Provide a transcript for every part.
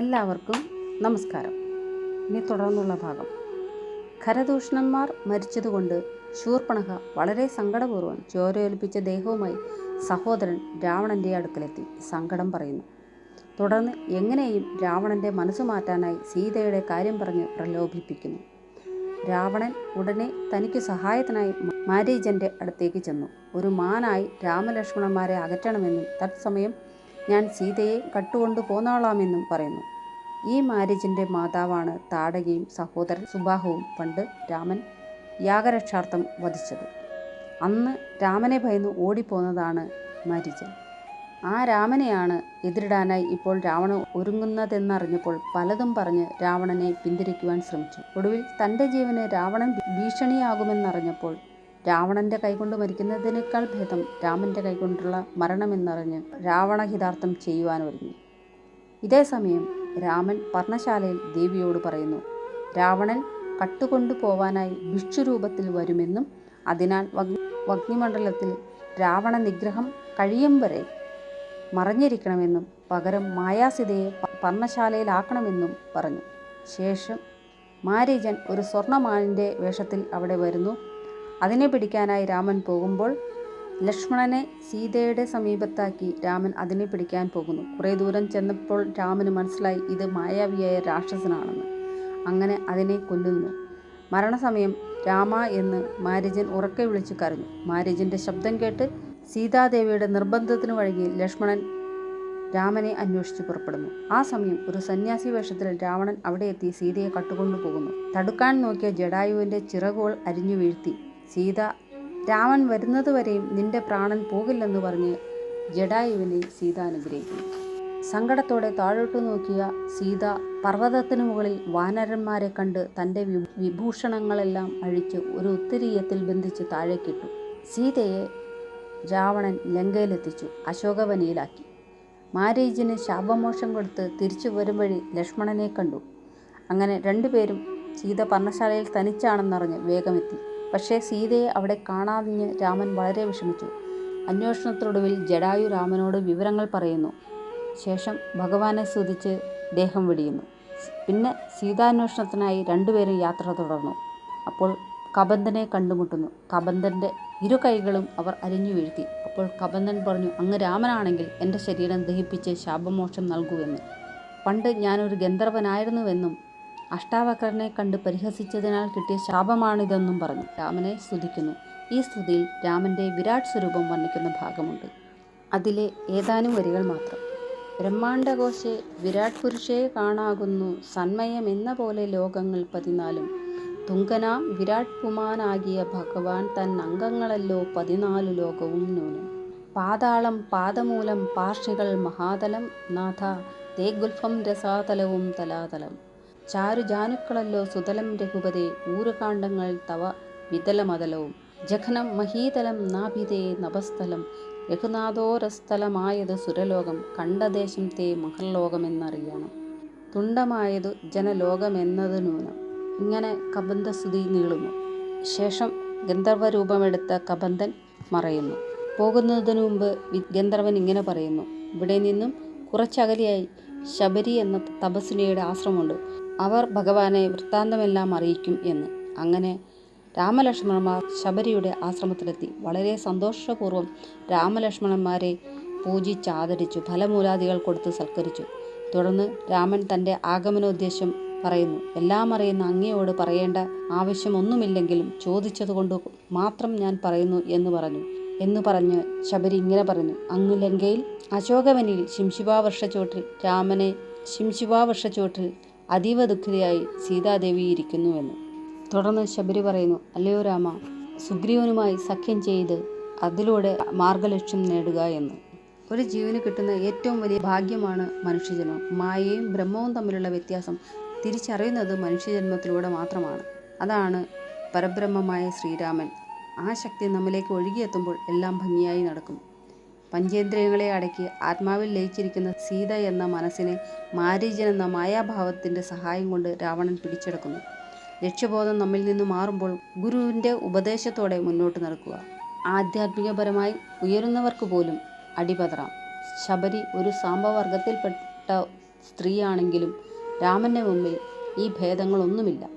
എല്ലാവർക്കും നമസ്കാരം. ഇനി തുടർന്നുള്ള ഭാഗം. ഖരദൂഷണന്മാർ മരിച്ചതുകൊണ്ട് ശൂർപ്പണക വളരെ സങ്കടപൂർവം ചോരയൊലിപ്പിച്ച ദേഹവുമായി സഹോദരൻ രാവണന്റെ അടുക്കലെത്തി സങ്കടം പറയുന്നു. തുടർന്ന് എങ്ങനെയും രാവണന്റെ മനസ്സ് മാറ്റാനായി സീതയുടെ കാര്യം പറഞ്ഞ് പ്രലോഭിപ്പിക്കുന്നു. രാവണൻ ഉടനെ തനിക്ക് സഹായത്തിനായി മാരീജന്റെ അടുത്തേക്ക് ചെന്നു. ഒരു മാനായി രാമലക്ഷ്മണന്മാരെ അകറ്റണമെന്നും തത്സമയം ഞാൻ സീതയെ കട്ടുകൊണ്ടു പോന്നോളാമെന്നും പറയുന്നു. ഈ മാരേജിന്റെ മാതാവാണ് താടകയും സഹോദരൻ സുബാഹുവും പണ്ട് രാമൻ യാഗരക്ഷാർത്ഥം വധിച്ചത്. അന്ന് രാമനെ ഭയന്ന് ഓടിപ്പോന്നതാണ് മാരീജൻ ആ രാമനെയാണ് എതിരിടാനായി ഇപ്പോൾ രാവണൻ ഒരുങ്ങുന്നതെന്നറിഞ്ഞപ്പോൾ പലതും പറഞ്ഞ് രാവണനെ പിന്തിരിക്കുവാൻ ശ്രമിച്ചു. ഒടുവിൽ തന്റെ ജീവന് രാവണൻ ഭീഷണിയാകുമെന്നറിഞ്ഞപ്പോൾ രാവണന്റെ കൈകൊണ്ട് മരിക്കുന്നതിനേക്കാൾ ഭേദം രാമന്റെ കൈകൊണ്ടുള്ള മരണമെന്നറിഞ്ഞ് രാവണഹിതാർത്ഥം ഇതേ സമയം രാമൻ പർണശാലയിൽ ദേവിയോട് പറയുന്നു രാവണൻ കട്ടുകൊണ്ടു പോവാനായി ഭിക്ഷുരൂപത്തിൽ വരുമെന്നും അതിനാൽ വഗ്നിമണ്ഡലത്തിൽ രാവണ നിഗ്രഹം കഴിയും വരെ മറഞ്ഞിരിക്കണമെന്നും പകരം മായാസിതയെ പർണശാലയിലാക്കണമെന്നും പറഞ്ഞു. ശേഷം മാരീജൻ ഒരു സ്വർണമാനിന്റെ വേഷത്തിൽ അവിടെ വരുന്നു. അതിനെ പിടിക്കാനായി രാമൻ പോകുമ്പോൾ ലക്ഷ്മണനെ സീതയുടെ സമീപത്താക്കി രാമൻ അതിനെ പിടിക്കാൻ പോകുന്നു. കുറേ ദൂരം ചെന്നപ്പോൾ രാമന് മനസ്സിലായി ഇത് മായാവിയായ രാക്ഷസനാണെന്ന്. അങ്ങനെ അതിനെ കൊല്ലുന്നു. മരണസമയം രാമ എന്ന് മാരിജൻ ഉറക്കെ വിളിച്ചു കരഞ്ഞു. മാരിജന്റെ ശബ്ദം കേട്ട് സീതാദേവിയുടെ നിർബന്ധത്തിന് വഴങ്ങി ലക്ഷ്മണൻ രാമനെ അന്വേഷിച്ച് പുറപ്പെടുന്നു. ആ സമയം ഒരു സന്യാസി വേഷത്തിൽ രാവണൻ അവിടെ എത്തി സീതയെ കട്ടുകൊണ്ടു പോകുന്നു. തടുക്കാൻ നോക്കിയ ജഡായുവിന്റെ ചിറകുകൾ അരിഞ്ഞു വീഴ്ത്തി. സീത രാമൻ വരുന്നതുവരെയും നിന്റെ പ്രാണൻ പോകില്ലെന്ന് പറഞ്ഞ് ജഡായുവിനെ സീത അനുഗ്രഹിക്കുന്നു. സങ്കടത്തോടെ താഴോട്ടു നോക്കിയ സീത പർവതത്തിനു മുകളിൽ വാനരന്മാരെ കണ്ട് തന്റെ വിഭൂഷണങ്ങളെല്ലാം അഴിച്ച് ഒരു ഉത്തരീയത്തിൽ ബന്ധിച്ച് താഴേക്കിട്ടു. സീതയെ രാവണൻ ലങ്കയിലെത്തിച്ചു അശോകവനിയിലാക്കി. മാരീജിന് ശാപമോഷം കൊടുത്ത് തിരിച്ചു വരും വഴി ലക്ഷ്മണനെ കണ്ടു. അങ്ങനെ രണ്ടുപേരും സീത പർണശാലയിൽ തനിച്ചാണെന്നറിഞ്ഞ് വേഗമെത്തി. പക്ഷേ സീതയെ അവിടെ കാണാതിഞ്ഞ് രാമൻ വളരെ വിഷമിച്ചു. അന്വേഷണത്തിനൊടുവിൽ ജഡായു രാമനോട് വിവരങ്ങൾ പറയുന്നു. ശേഷം ഭഗവാനെ സ്തുതിച്ച് ദേഹം വെടിയുന്നു. പിന്നെ സീതാന്വേഷണത്തിനായി രണ്ടുപേരും യാത്ര തുടർന്നു. അപ്പോൾ കബന്ധനെ കണ്ടുമുട്ടുന്നു. കബന്ധന്റെ ഇരു കൈകളും അവർ അരിഞ്ഞു വീഴ്ത്തി. അപ്പോൾ കബന്ധൻ പറഞ്ഞു അങ്ങ് രാമനാണെങ്കിൽ എന്റെ ശരീരം ദഹിപ്പിച്ച് ശാപമോക്ഷം നൽകുമെന്ന് പണ്ട് ഞാനൊരു ഗന്ധർവനായിരുന്നുവെന്നും അഷ്ടാവക്രനെ കണ്ട് പരിഹസിച്ചതിനാൽ കിട്ടിയ ശാപമാണിതെന്നും പറഞ്ഞു. രാമനെ സ്തുതിക്കുന്നു. ഈ സ്തുതിയിൽ രാമന്റെ വിരാട് സ്വരൂപം വർണിക്കുന്ന ഭാഗമുണ്ട്. അതിലെ ഏതാനും വരികൾ മാത്രം. ബ്രഹ്മാണ്ടകോശെ വിരാട് പുരുഷേ കാണാകുന്നു. സന്മയം എന്ന പോലെ ലോകങ്ങൾ പതിനാലും. തുങ്കനാം വിരാട് പുമാനാകിയ ഭഗവാൻ തൻ അംഗങ്ങളല്ലോ പതിനാലു ലോകവും നൂനും പാതാളം പാദമൂലം പാർഷികൾ മഹാതലം നാഥ തേ ഗുൽഫം രസാതലവും തലാതലം. ചാരുജാനുക്കളല്ലോ സുതലം രഘുപതേ ഊരുകാണ്ഡങ്ങൾ തവ വിതലമതലവും. ജഘനം മഹീതലം നാഭിതേ നഭസ്ഥലം. രഘുനാഥോരസ്ഥലമായത് സുരലോകം കണ്ടദേശം തേ മഹർലോകമെന്നറിയണം. തുണ്ടമായതു ജനലോകമെന്നത് നൂനം ഇങ്ങനെ കബന്ധസ്തുതി നീളുന്നു. ശേഷം ഗന്ധർവരൂപമെടുത്ത കബന്ധൻ മറയുന്നു. പോകുന്നതിനു മുമ്പ് ഗന്ധർവൻ ഇങ്ങനെ പറയുന്നു. ഇവിടെ നിന്നും കുറച്ചകലെയായി ശബരി എന്ന തപസ്വിനിയുടെ ആശ്രമമുണ്ട്. അവർ ഭഗവാനെ വൃത്താന്തമെല്ലാം അറിയിക്കും എന്ന്. അങ്ങനെ രാമലക്ഷ്മണന്മാർ ശബരിയുടെ ആശ്രമത്തിലെത്തി. വളരെ സന്തോഷപൂർവം രാമലക്ഷ്മണന്മാരെ പൂജിച്ചാദരിച്ചു ഫലമൂലാദികൾ കൊടുത്ത് സൽക്കരിച്ചു. തുടർന്ന് രാമൻ തന്റെ ആഗമനോദ്ദേശം പറയുന്നു. എല്ലാം അറിയുന്ന അങ്ങയോട് പറയേണ്ട ആവശ്യമൊന്നുമില്ലെങ്കിലും ചോദിച്ചതുകൊണ്ട് മാത്രം ഞാൻ പറയുന്നു എന്ന് പറഞ്ഞു എന്ന് പറഞ്ഞ് ശബരി ഇങ്ങനെ പറഞ്ഞു. അങ്ങ് ലങ്കയിൽ അശോകവനിൽ ശിംശിവാവർഷച്ചോട്ടിൽ രാമനെ ശിംശിവാവർഷച്ചോട്ടിൽ അതീവ ദുഃഖിതയായി സീതാദേവി ഇരിക്കുന്നുവെന്ന്. തുടർന്ന് ശബരി പറയുന്നു അല്ലയോ രാമ സുഗ്രീവനുമായി സഖ്യം ചെയ്ത് അതിലൂടെ മാർഗലക്ഷ്യം നേടുക എന്ന്. ഒരു ജീവന് കിട്ടുന്ന ഏറ്റവും വലിയ ഭാഗ്യമാണ് മനുഷ്യജന്മം. മായയും ബ്രഹ്മവും തമ്മിലുള്ള വ്യത്യാസം തിരിച്ചറിയുന്നത് മനുഷ്യജന്മത്തിലൂടെ മാത്രമാണ്. അതാണ് പരബ്രഹ്മമായ ശ്രീരാമൻ. ആ ശക്തി നമ്മിലേക്ക് ഒഴുകിയെത്തുമ്പോൾ എല്ലാം ഭംഗിയായി നടക്കും. പഞ്ചേന്ദ്രിയങ്ങളെ അടക്കി ആത്മാവിൽ ലയിച്ചിരിക്കുന്ന സീത എന്ന മനസ്സിനെ മാരീജൻ എന്ന മായാഭാവത്തിന്റെ സഹായം കൊണ്ട് രാവണൻ പിടിച്ചെടുക്കുന്നു. ലക്ഷ്യബോധം നമ്മിൽ നിന്ന് മാറുമ്പോൾ ഗുരുവിന്റെ ഉപദേശത്തോടെ മുന്നോട്ട് നടക്കുക. ആധ്യാത്മികപരമായി ഉയരുന്നവർക്ക് പോലും അടിപതറാം. ശബരി ഒരു സാമ്പവർഗത്തിൽപ്പെട്ട സ്ത്രീയാണെങ്കിലും രാമന്റെ മുമ്പിൽ ഈ ഭേദങ്ങളൊന്നുമില്ല.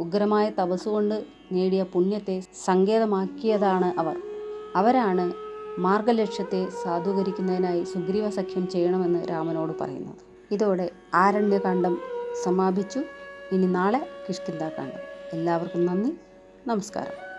ഉഗ്രമായ തപസ്സുകൊണ്ട് നേടിയ പുണ്യത്തെ സങ്കേതമാക്കിയതാണ് അവർ. അവരാണ് മാർഗലക്ഷ്യത്തെ സാധൂകരിക്കുന്നതിനായി സുഗ്രീവ സഖ്യം ചെയ്യണമെന്ന് രാമനോട് പറയുന്നത് ഇതോടെ ആരണ്യകാന്ഡം സമാപിച്ചു. ഇനി നാളെ കിഷ്കിന്താകാന്ഡം എല്ലാവർക്കും നന്ദി. നമസ്കാരം.